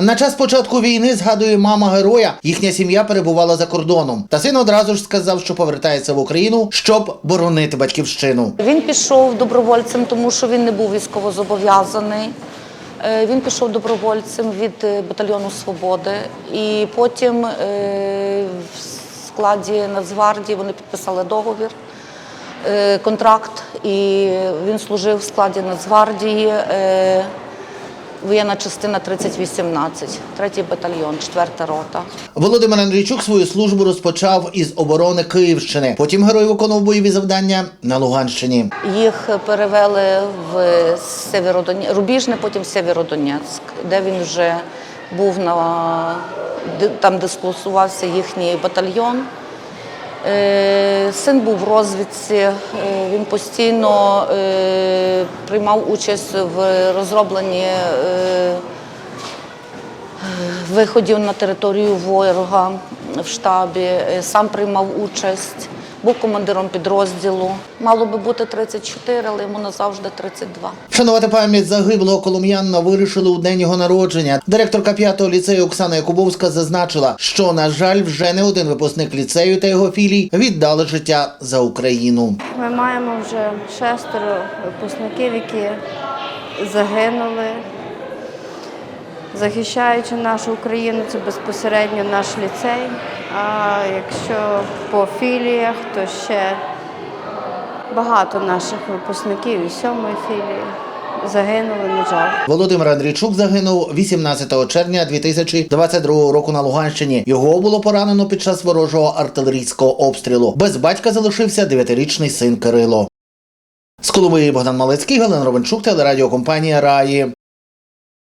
На час початку війни згадує мама героя. Їхня сім'я перебувала за кордоном. Та син одразу ж сказав, що повертається в Україну, щоб боронити батьківщину. Він пішов добровольцем, тому що він не був військовозобов'язаний. Е, Він пішов добровольцем від е, батальйону Свободи. І потім е, в складі Нацгвардії вони підписали договір, контракт, і він служив в складі Нацгвардії. Воєнна частина 3018, третій батальйон, четверта рота. Володимир Андрійчук свою службу розпочав із оборони Київщини. Потім герой виконував бойові завдання на Луганщині. Їх перевели в Северодонецьк, Рубіжне, потім Северодонецьк, де він вже був на там, де- там їхній батальйон. Е, Син був в розвідці, е, він постійно е, приймав участь в розробленні виходів на територію ворога в штабі, сам приймав участь, був командиром підрозділу. Мало би бути 34, але йому назавжди 32. Вшанувати пам'ять загиблого колум'янина вирішили у день його народження. Директорка п'ятого ліцею Оксана Якубовська зазначила, що на жаль, вже не один випускник ліцею та його філій віддали життя за Україну. Ми маємо вже шестеро випускників, які загинули, захищаючи нашу Україну, це безпосередньо наш ліцей. А якщо по філіях, то ще багато наших випускників і сьомої філії загинули, на жаль. Володимир Андрійчук загинув 18 червня 2022 року на Луганщині. Його було поранено під час ворожого артилерійського обстрілу. Без батька залишився дев'ятирічний син Кирило. З Коломиї Богдан Малецький, Галина Ровенчук, телерадіокомпанія Раї.